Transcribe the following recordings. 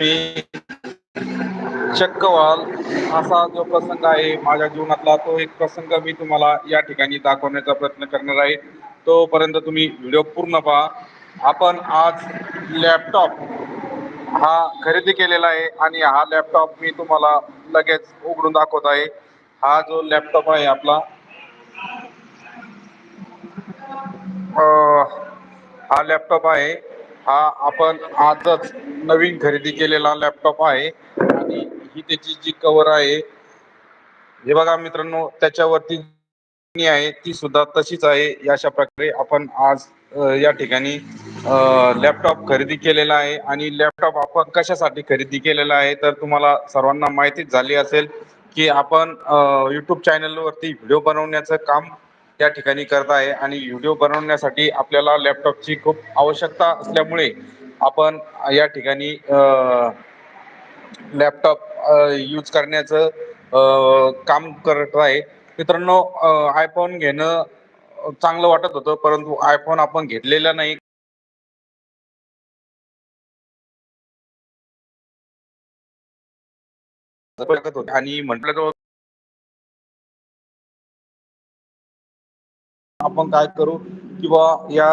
मी चक्क व्हाल असा जो प्रसंग आहे माझ्या जीवनातला तो एक प्रसंग मी तुम्हाला या ठिकाणी दाखवण्याचा प्रयत्न करणार आहे. तोपर्यंत तुम्ही व्हिडिओ पूर्ण पहा. आपण आज लॅपटॉप हा खरेदी केलेला आहे आणि हा लॅपटॉप मी तुम्हाला लगेच उघडून दाखवत आहे. हा जो लॅपटॉप आहे आपला हा लॅपटॉप आहे. हा आपण आजच नवीन खरेदी केलेला लॅपटॉप आहे. आणि ही त्याची जी कवर आहे हे बघा मित्रांनो त्याच्यावरती आहे ती सुद्धा तशीच आहे. अशा प्रकारे आपण आज या ठिकाणी लॅपटॉप खरेदी केलेला आहे. आणि लॅपटॉप आपण कशासाठी खरेदी केलेला आहे तर तुम्हाला सर्वांना माहितीच झाली असेल की आपण यूट्यूब चॅनलवरती व्हिडिओ बनवण्याचं काम त्या ठिकाणी करत आहे आणि व्हिडिओ बनवण्यासाठी आपल्याला लॅपटॉपची खूप आवश्यकता असल्यामुळे आपण या ठिकाणी लॅपटॉप यूज करण्याचं काम करत आहे. मित्रांनो आयफोन घेणं चांगलं वाटत होतं परंतु आयफोन आपण घेतलेला नाही. आणि म्हटलं आपण काय करू किंवा या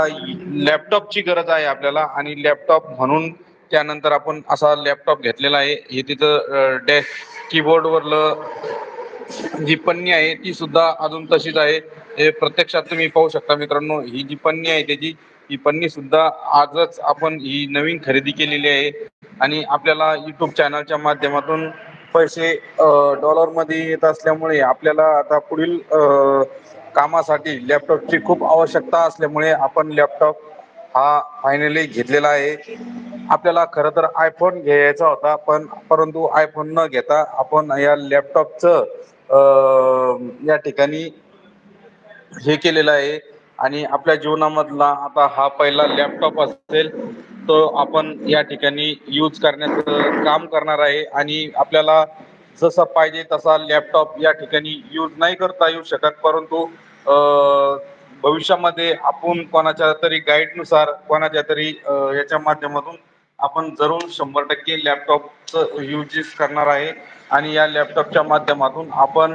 लॅपटॉपची गरज आहे आपल्याला आणि लॅपटॉप म्हणून त्यानंतर आपण असा लॅपटॉप घेतलेला आहे. हे तिथं डॅश कीबोर्डवरलं जी पन्नी आहे ती सुद्धा अजून तशीच आहे. हे प्रत्यक्षात तुम्ही पाहू शकता मित्रांनो ही जी पन्नी आहे त्याची ही पन्नी सुद्धा आजच आपण ही नवीन खरेदी केलेली आहे. आणि आपल्याला युट्यूब चॅनलच्या माध्यमातून पैसे डॉलरमध्ये येत असल्यामुळे आपल्याला आता पुढील कामासाठी लॅपटॉपची खूप आवश्यकता असल्यामुळे आपण लॅपटॉप हा फायनली घेतलेला आहे. आपल्याला खरं तर आयफोन घ्यायचा होता पण परंतु आयफोन न घेता आपण या लॅपटॉपचं या ठिकाणी हे केलेलं आहे. आणि आपल्या जीवनामधला आता हा पहिला लॅपटॉप असेल तो आपण या ठिकाणी यूज करण्याचं काम करणार आहे. आणि आपल्याला जसा पाहिजे तसा लॅपटॉप या ठिकाणी यूज नाही करता येऊ शकत. परंतु भविष्यामध्ये आपण कोणाच्या तरी गाईडनुसार कोणाच्या तरी याच्या माध्यमातून आपण जरूर शंभर टक्के लॅपटॉपचं यूजेस करणार आहे. आणि या लॅपटॉपच्या माध्यमातून आपण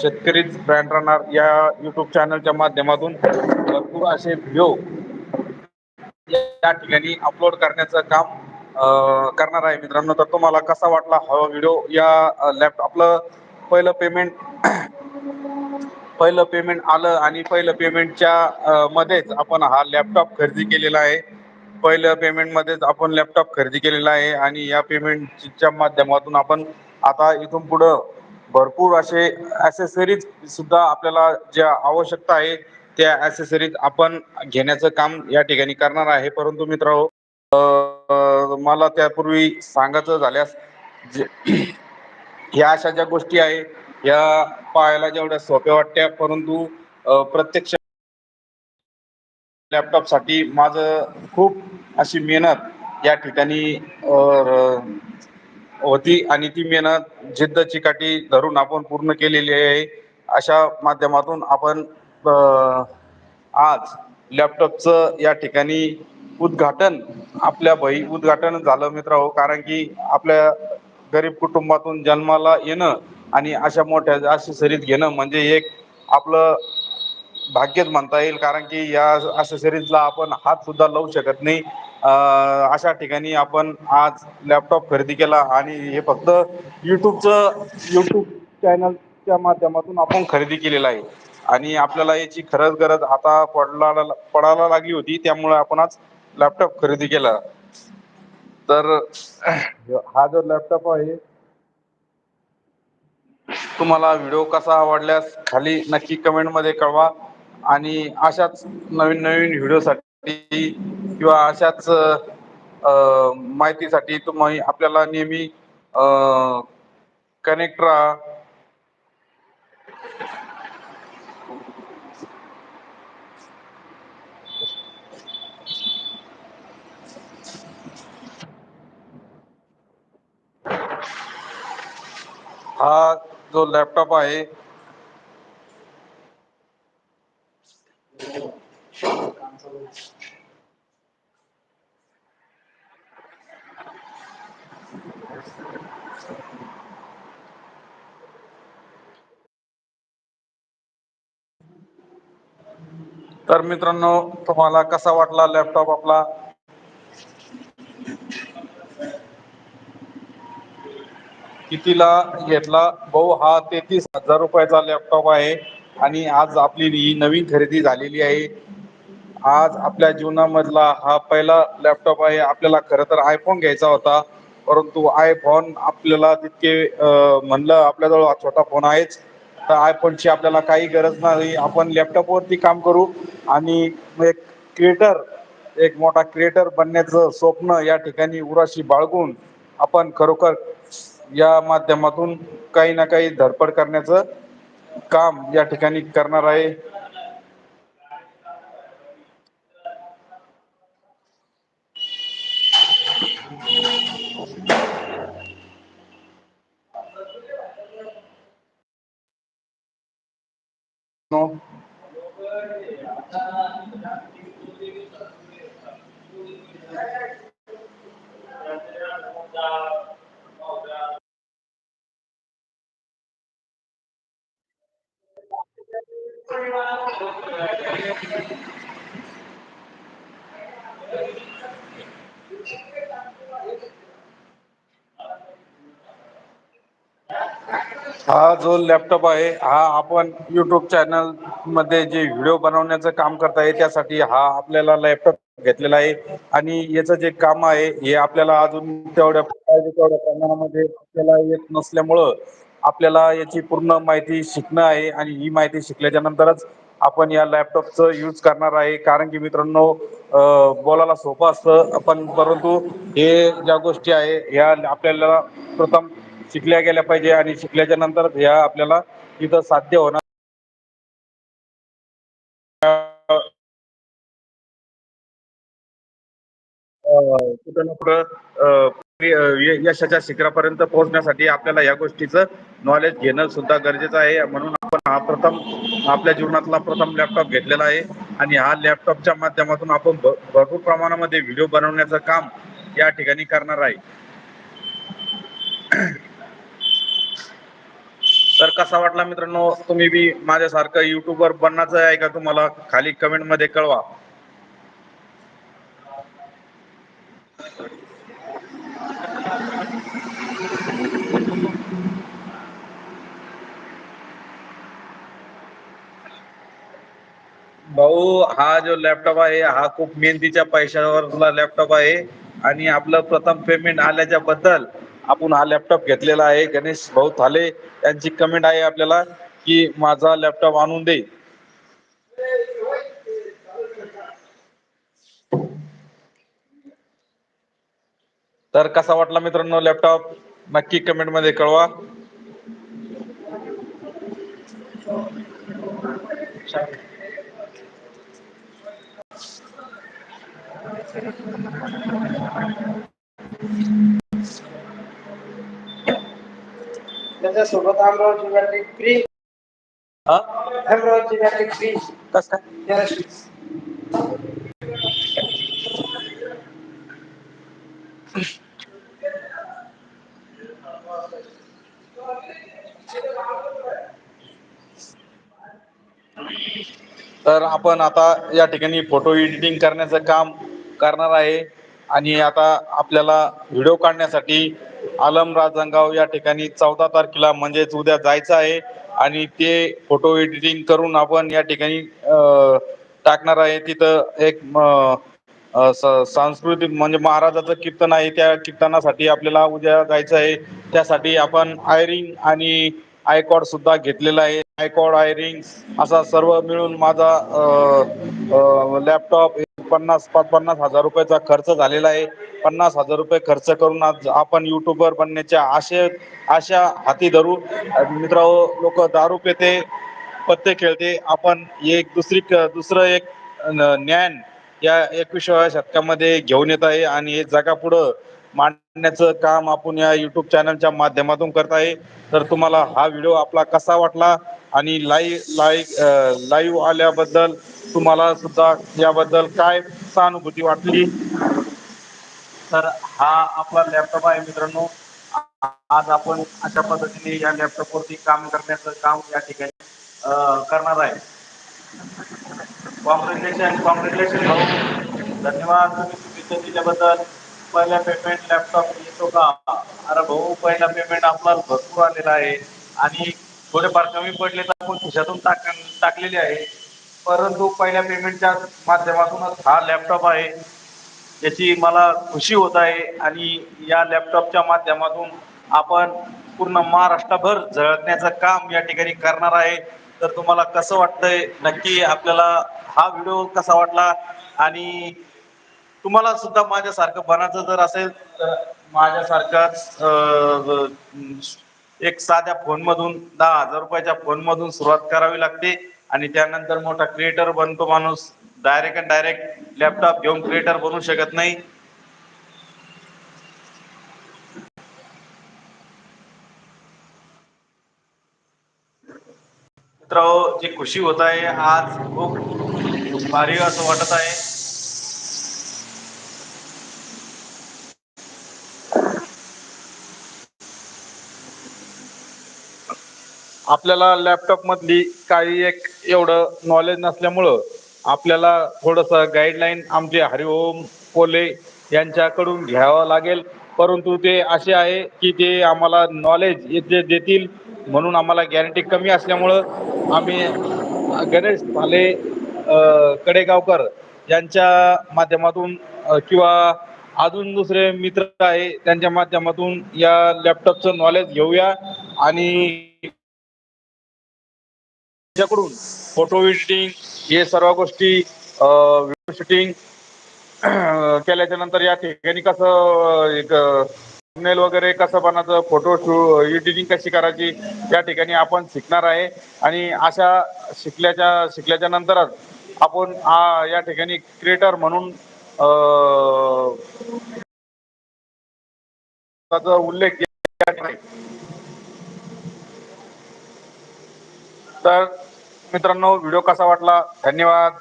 शेतकरीच ब्रँड राहणार. या यूट्यूब चॅनलच्या माध्यमातून भरपूर असे व्ह्यू या ठिकाणी अपलोड करण्याचं काम करणार आहे मित्रांनो. तर तुम्हाला कसा वाटला हा व्हिडिओ या लॅपटॉप आपलं पहिलं पेमेंट पहिलं पेमेंट आलं आणि पहिलं पेमेंटच्या मध्येच आपण हा लॅपटॉप खरेदी केलेला आहे. पहिलं पेमेंटमध्येच आपण लॅपटॉप खरेदी केलेला आहे आणि या पेमेंटच्या माध्यमातून आपण आता इथून पुढं भरपूर असे ॲसेसरीज सुद्धा आपल्याला ज्या आवश्यकता आहे त्या ऍसेसरीज आपण घेण्याचं काम या ठिकाणी करणार आहे. परंतु मित्र हो, मला त्यापूर्वी सांगायचं झाल्यास जे ह्या अशा ज्या गोष्टी आहे या पाहायला जेवढ्या सोप्या वाटत्या परंतु प्रत्यक्ष लॅपटॉपसाठी माझं खूप अशी मेहनत या ठिकाणी होती आणि ती मेहनत जिद्द चिकाटी धरून आपण पूर्ण केलेली आहे. अशा माध्यमातून आपण आज लॅपटॉपचं या ठिकाणी उद्घाटन आपल्या बही उद्घाटन झालं मित्र हो. कारण की आपल्या गरीब कुटुंबातून जन्माला येणं आणि अशा मोठ्या अशी सरीत घेणं म्हणजे एक आपलं भाग्यच म्हणता येईल. कारण की या अशा सिरीजला आपण हात सुद्धा लावू शकत नाही. अशा ठिकाणी आपण आज लॅपटॉप खरेदी केला आणि हे फक्त युट्यूबचं युट्यूब चॅनलच्या माध्यमातून आपण खरेदी केलेलं आहे. आणि आपल्याला याची खरंच गरज आता पडला पडायला लागली होती त्यामुळे आपण आज लॅपटॉप खरेदी केला. तर हा जो लॅपटॉप आहे तुम्हाला व्हिडिओ कसा आवडल्यास खाली नक्की कमेंटमध्ये कळवा. आणि अशाच नवीन नवीन व्हिडिओसाठी किंवा अशाच माहितीसाठी तुम्ही आपल्याला नेहमी कनेक्ट राहा हा जो लॅपटॉप आहे. तर मित्रांनो तुम्हाला कसा वाटला लॅपटॉप आपला? कितीला घेतला? भाऊ हा तेहतीस हजार रुपयाचा लॅपटॉप आहे आणि आज आपली ही नवीन खरेदी झालेली आहे. आज आपल्या जीवनामधला हा पहिला लॅपटॉप आहे. आपल्याला खरं तर आयफोन घ्यायचा होता परंतु आयफोन आपल्याला तितके म्हणलं आपल्याजवळ छोटा फोन आहेच. तर आयफोनची आपल्याला काही गरज नाही. आपण लॅपटॉपवरती काम करू आणि एक क्रिएटर एक मोठा क्रिएटर बनण्याचं स्वप्न या ठिकाणी उराशी बाळगून आपण खरोखर या माध्यमातून काही ना काही धडपड करण्याचं काम या ठिकाणी करणार आहे. नो हा जो लॅपटॉप आहे हा आपण युट्यूब चॅनलमध्ये जे व्हिडिओ बनवण्याचं काम करत आहे त्यासाठी हा आपल्याला लॅपटॉप घेतलेला आहे. आणि याचं जे काम आहे हे आपल्याला अजून तेवढ्या पाहिजे तेवढ्या प्रमाणामध्ये आपल्याला येत नसल्यामुळं आपल्याला याची पूर्ण माहिती शिकणं आहे. आणि ही माहिती शिकल्याच्या नंतरच आपण या लॅपटॉपचं यूज करणार आहे. कारण की मित्रांनो बोलायला सोपं असतं. पण परंतु हे ज्या गोष्टी आहे ह्या आपल्याला प्रथम शिकल्या गेल्या पाहिजे आणि शिकल्याच्या नंतर ह्या आपल्याला तिथं साध्य होणार. कुठं ना कुठं यशाच्या शिखरापर्यंत पोहोचण्यासाठी आपल्याला या गोष्टीचं नॉलेज घेणं सुद्धा गरजेचं आहे. म्हणून आपण हा प्रथम आपल्या जीवनातला प्रथम लॅपटॉप घेतलेला आहे. आणि हा लॅपटॉपच्या माध्यमातून आपण भरपूर प्रमाणामध्ये व्हिडिओ बनवण्याचं काम या ठिकाणी करणार आहे. तर कसा वाटला मित्रांनो? तुम्ही बी माझ्यासारखं युट्यूबवर बनण्याचं आहे का तुम्हाला? खाली कमेंटमध्ये कळवा. भाऊ हा जो लॅपटॉप आहे हा खूप मेहनतीच्या पैशावरला लॅपटॉप आहे. आणि आपलं प्रथम पेमेंट आल्याच्या बद्दल आपण हा लॅपटॉप घेतलेला आहे. गणेश भाऊ थाले यांची कमेंट आहे आपल्याला की माझा लॅपटॉप आणून दे. तर कसा वाटला मित्रांनो लॅपटॉप नक्की कमेंटमध्ये कळवा. अमरावती बॅटरी फ्री हा? अमरावती बॅटरी फ्री कस काय? तर आपण आता या ठिकाणी फोटो एडिटिंग करण्याचं काम करणार आहे. आणि आता आपल्याला व्हिडिओ काढण्यासाठी आलम राजंगाव या ठिकाणी चौदा तारखेला म्हणजेच उद्या जायचं आहे. आणि ते फोटो एडिटिंग करून आपण या ठिकाणी टाकणार आहे. तिथं एक म- स- सांस्कृतिक म्हणजे महाराजाचं कीर्तन आहे. त्या कीर्तनासाठी आपल्याला उद्या जायचं आहे. त्यासाठी आपण आयरिंग आणि आयकॉड सुद्धा घेतलेला आहे. आयकॉड आयरिंग असा सर्व मिळून माझा लॅपटॉप पन्नास पाच पन्नास हजार रुपयाचा खर्च झालेला आहे. पन्नास हजार रुपये खर्च करून आज आपण युट्यूबर बनण्याच्या आशे आशा हाती धरू. मित्र लोक दारू पेते पत्ते खेळते. आपण एक दुसरी दुसरं एक न- ज्ञान या एकविसाव्या शतकामध्ये घेऊन येत आहे. आणि हे जगापुढं मांडण्याचं काम आपण या युट्यूब चॅनलच्या माध्यमातून करत आहे. तर तुम्हाला हा व्हिडिओ आपला कसा वाटला? आणि लाईव्ह लाईव्ह लाईव्ह आल्याबद्दल तुम्हाला सुद्धा याबद्दल काय सहानुभूती वाटली? तर हा आपला लॅपटॉप आहे मित्रांनो. आज आपण अशा पद्धतीने या लॅपटॉपवरती काम करण्याचं काम या ठिकाणी करणार आहे. कॉंग्रॅच्युलेशन कॉंग्रॅच्युलेशन भाऊ. धन्यवाद. तुम्ही शुभेच्छा दिल्याबद्दल पहिला पेमेंट लॅपटॉप येतो का? अरे भाऊ पहिला पेमेंट आपला भरपूर आलेला आहे. आणि थोडेफार कमी पडले तर आपण खिशातून टाक टाकलेले आहे. परंतु पहिल्या पेमेंटच्या माध्यमातूनच हा लॅपटॉप आहे. याची मला खुशी होत आहे. आणि या लॅपटॉपच्या माध्यमातून आपण पूर्ण महाराष्ट्रभर झळकण्याचं काम या ठिकाणी करणार आहे. तर तुम्हाला कसं वाटतंय? नक्की आपल्याला हा व्हिडिओ कसा वाटला? आणि तुम्हाला सुद्धा माझ्यासारखं बनायचं जर असेल तर माझ्यासारखाच एक साध्या फोनमधून दहा हजार रुपयाच्या फोनमधून सुरुवात करावी लागते. आणि त्यानंतर मोठा क्रिएटर बनतो माणूस. डायरेक्ट अँड डायरेक्ट लॅपटॉप घेऊन क्रिएटर बनू शकत नाही. मित्र जी खुशी होत आहे आज खूप भारी असं वाटत आहे. आपल्याला लॅपटॉप मधली काही एक एवढं नॉलेज नसल्यामुळं आपल्याला थोडंसं गाईडलाईन आमचे हरिओम कोले यांच्याकडून घ्यावं लागेल. परंतु ते असे आहे की ते आम्हाला नॉलेज येथे देतील म्हणून आम्हाला गॅरंटी कमी असल्यामुळं आम्ही गणेश भाले कडेगावकर यांच्या माध्यमातून किंवा अजून दुसरे मित्र आहे त्यांच्या माध्यमातून या लॅपटॉपचं नॉलेज घेऊया. आणि त्यांच्याकडून फोटो एडिटिंग हे सर्व गोष्टी शूटिंग केल्याच्यानंतर या ठिकाणी कसं एक वगैरे कसं बनायचं फोटो शू एडिटिंग कशी करायची या ठिकाणी आपण शिकणार आहे. आणि अशा शिकल्याच्या शिकल्याच्या नंतरच आपण या ठिकाणी क्रिएटर म्हणून त्याचा उल्लेख या ठिकाणी तर मित्रांनो व्हिडिओ कसा वाटला? धन्यवाद.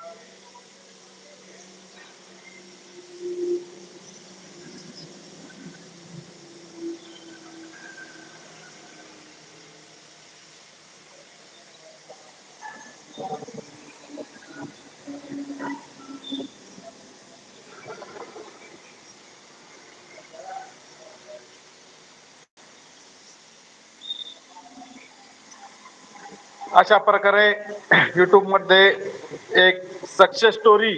अशा प्रकारे यूट्यूबमध्ये एक सक्सेस स्टोरी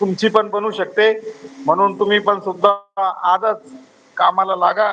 तुमची पण बनू शकते. म्हणून तुम्ही पण सुद्धा आजच कामाला लागा.